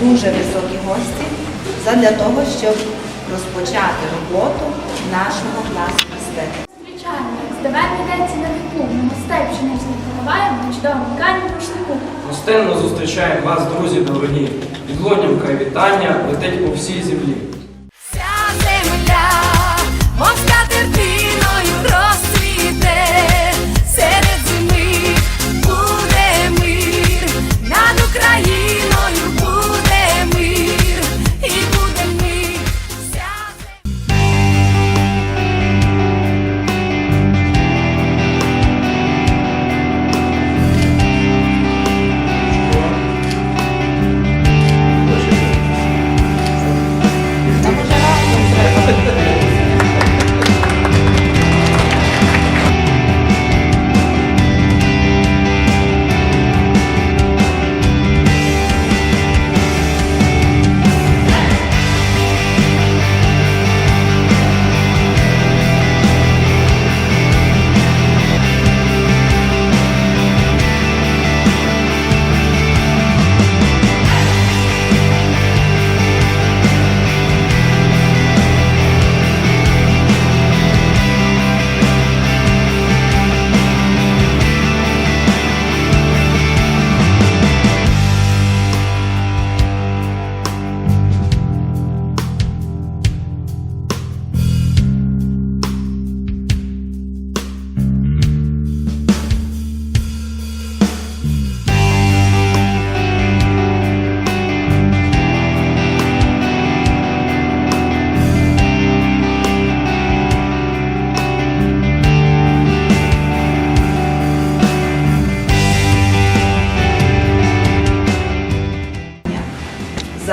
дуже високі гості задля того, щоб розпочати роботу нашого класу мистецтва. Звичайно, як здавати йдеться на віку, на мостей пшеничних поливаємо на чудовому кані рушнику. Гостинно зустрічаємо вас, друзі дорогі. Відлунівка вітання летить по всій землі.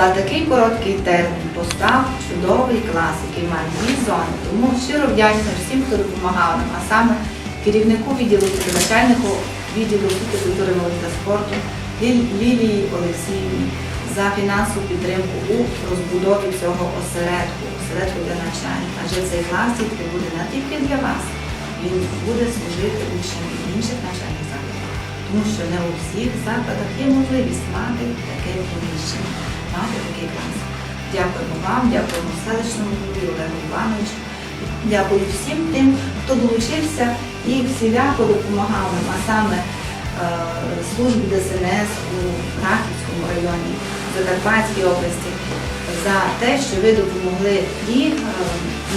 За такий короткий термін постав чудовий клас, який має дві зони. Тому щиро вдячна всім, хто допомагав нам, а саме керівнику відділу начальнику відділу освіти, культури, молоді та спорту Лілії Олексіївні за фінансову підтримку у розбудові цього осередку, осередку для навчання. Адже цей клас дітки буде не тільки для вас, він буде служити учням і інших навчальних закладів. Тому що не у всіх закладах є можливість мати таке приміщення, мати такий клас. Дякуємо вам, дякуємо селищному голові Олегу Івановичу. Дякую всім тим, хто долучився і всіляко допомагав нам, а саме служби службі ДСНС у Рахівському районі Закарпатській області за те, що ви допомогли і е,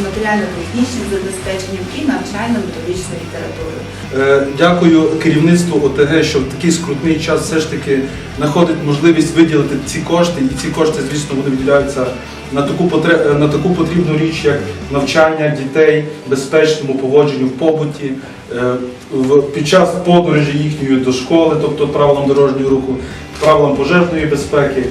матеріально-технічним забезпеченням, і навчально-методичною літературою. Е, Дякую керівництву ОТГ, що в такий скрутний час все ж таки знаходить можливість виділити ці кошти, і ці кошти, звісно, вони виділяються на таку потре- е, на таку потрібну річ, як навчання дітей, безпечному поводженню в побуті, під час подорожі їхньої до школи, тобто правилам дорожнього руху, правилам пожежної безпеки.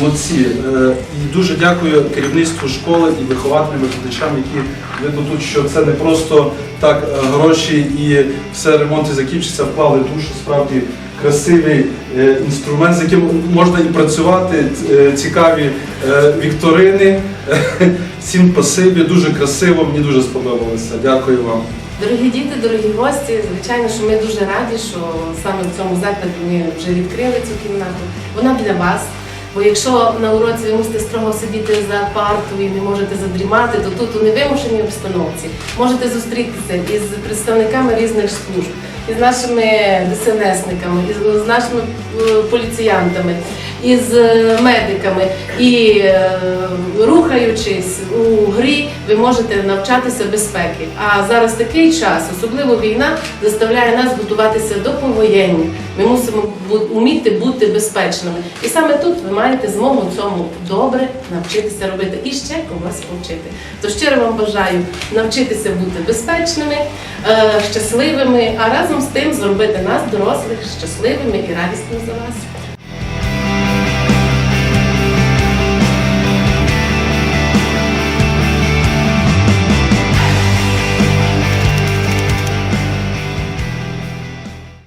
Молодці. Е, І дуже дякую керівництву школи і вихователям, викладачам, які видно тут, що це не просто так е, гроші і все ремонт і закінчиться, вклали душу, справді красивий е, інструмент, з яким можна і працювати, цікаві вікторини. Всім спасибі, дуже красиво, мені дуже сподобалося. Дякую вам. Дорогі діти, дорогі гості, звичайно, що ми дуже раді, що саме в цьому закладі ми вже відкрили цю кімнату. Вона для вас. Бо якщо на уроці ви мусите строго сидіти за партою і не можете задрімати, то тут у невимушеній обстановці можете зустрітися із представниками різних служб, із нашими ДСНСниками, із нашими е, поліціянтами, із е, медиками. І е, рухаючись у грі, ви можете навчатися безпеки. А зараз такий час, особливо війна, заставляє нас готуватися до повоєння. Ми мусимо вміти бути безпечними. І саме тут ви маєте змогу цьому добре навчитися робити і ще когось повчити. То щиро вам бажаю навчитися бути безпечними, е, щасливими, а разом з тим зробити нас, дорослих, щасливими і радісними за вас.